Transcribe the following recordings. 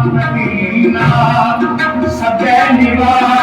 Sabrina, Sabrina, Sabrina,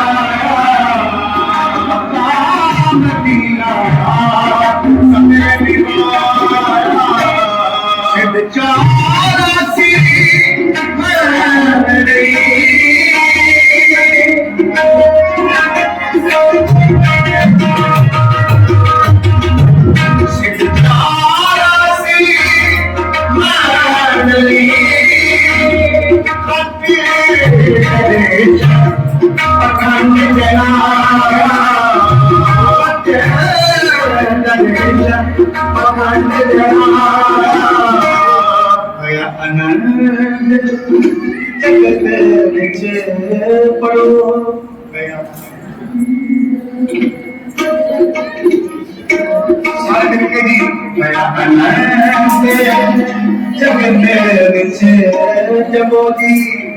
પડો ગયા સારગી ગયા અનંત જગત છે જબોગી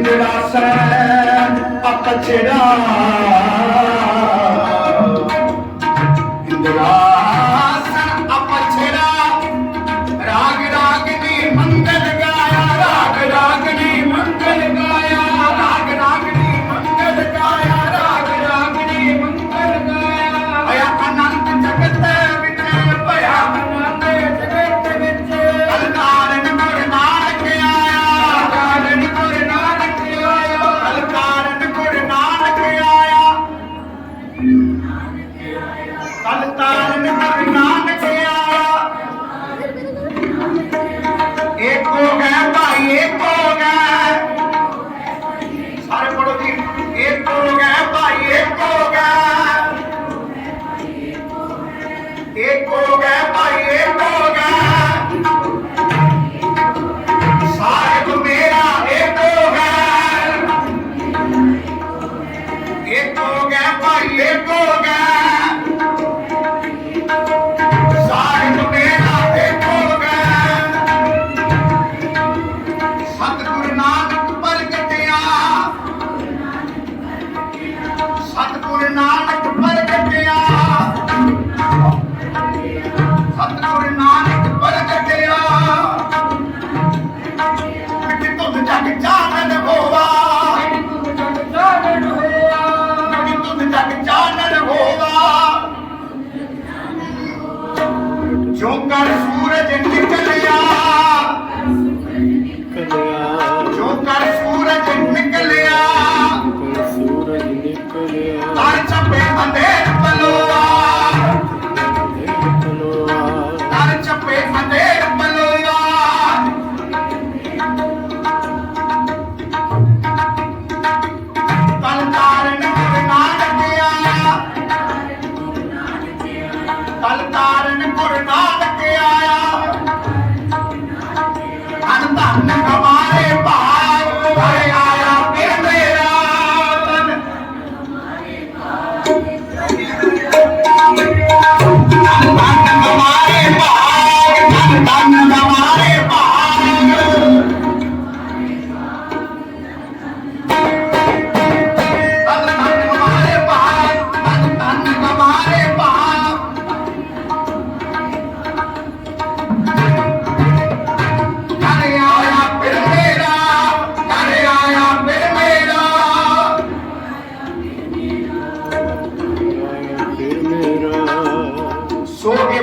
ਜਿਹੜਾ ਸੈ ਅਪ ਛੇੜਾ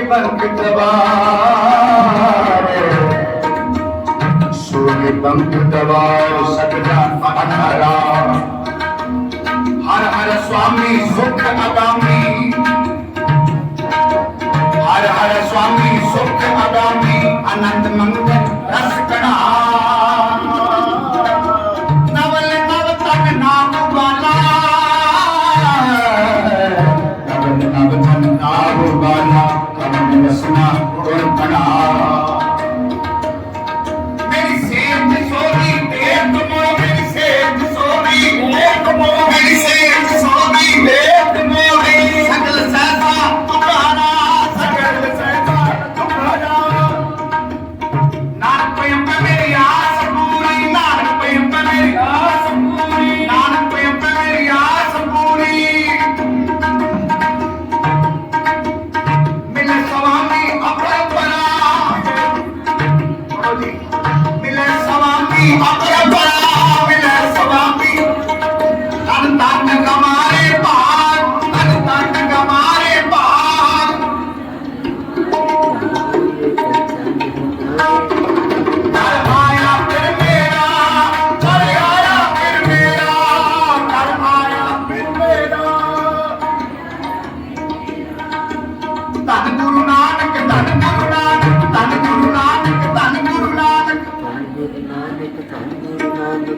ਪੰਖ ਦਵਾਰ ਸੋਨੇ ਪੰਖ ਦਵਾਰ ਸਤਿ ਅਠਾਰਾ ਹਰ ਹਰ ਸੁਆਮੀ ਸੁਖ ਅਗਾਮ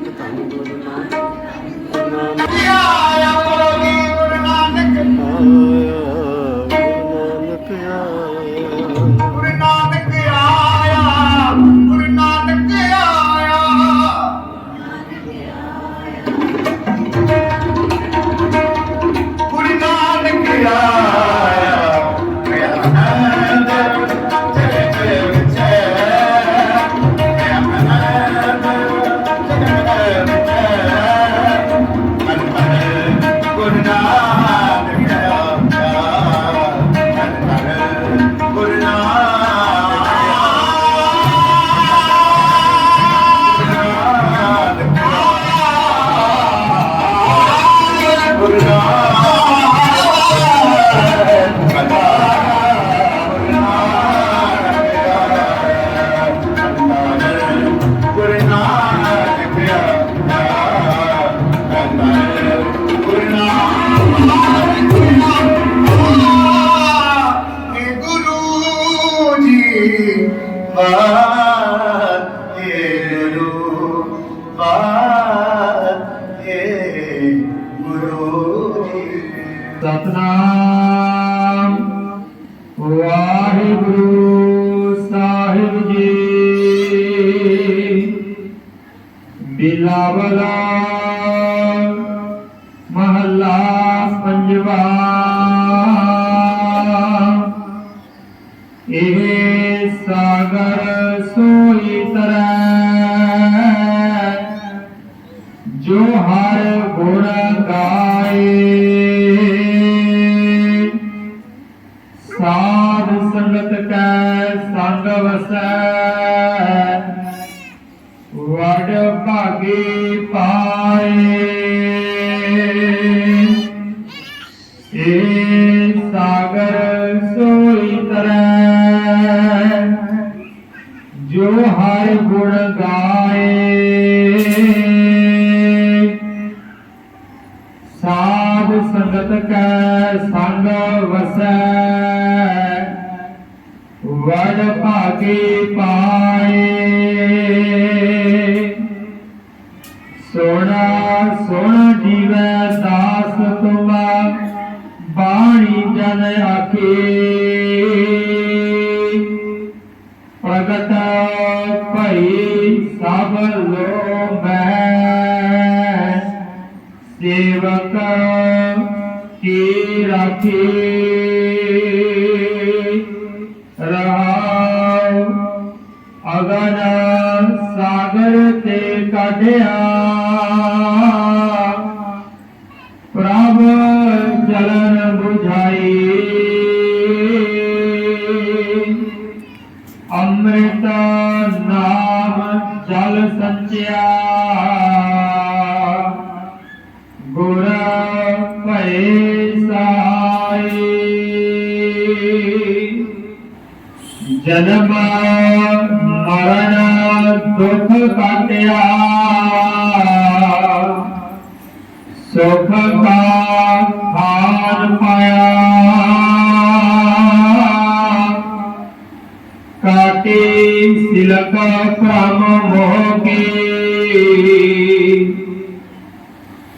我找我的妈 ਸਤਨਾਮ। ਵਾਹਿਗੁਰੂ ਸਾਹਿਬ ਜੀ। ਬਿਲਾਵਲਾ ਸਾਧ ਸੰਗਤ ਕੈ ਸੰਗ ਵਸੈ। ਵਡ ਭਾਗੇ ਪਾਏ। ਸੋਣਾ ਸੋਣਾ ਜੀਵੈ ਸੇਵਕ ਕੀ ਰਾਖੀ ਰਹਾਉ ਅਗਨ ਸਾਗਰ ਤੇ ਕਾਢਿਆ ਭਏ ਸਾਈ ਜਨਮ ਮਰਨ ਦੁੱਖ ਕਾਟਿਆ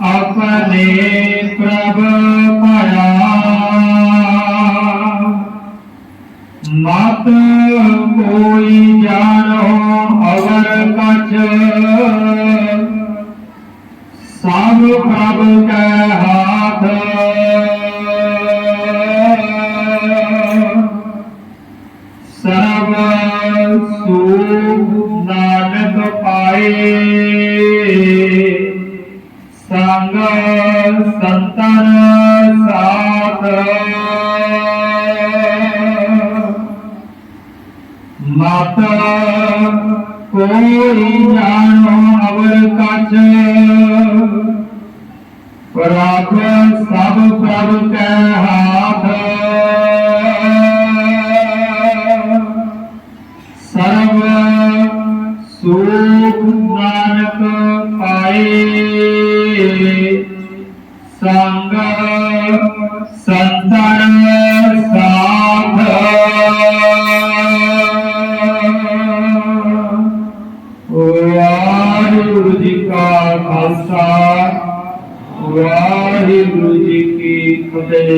ਆਪਣੇ ਪ੍ਰਭ ਪਾਇਆ। ਮਤ ਕੋਈ ਜਾਣੋ ਅਵਰ ਕਛ। ਸਭ ਪ੍ਰਭ ਕੈ ਸੰਗ ਸੰਤਨ ਸਾਥ। ਮਾਤਾ ਕੋਈ ਜਾਣੋ ਅਵਰ ਕਛ। ਪ੍ਰਭ ਸਭ ਪ੍ਰਭ ਕੈ ਹਾਥ। ਸਰਬ ਸੁਖ ਨਾਨਕ ਪਾਏ। ਸੰਗ ਸੰਤਨ ਸਾਧ ਵਾਹਿਗੁਰੂ ਜੀ ਕਾ ਖਾਲਸਾ ਵਾਹਿਗੁਰੂ ਜੀ ਕੀ ਫਤਿਹ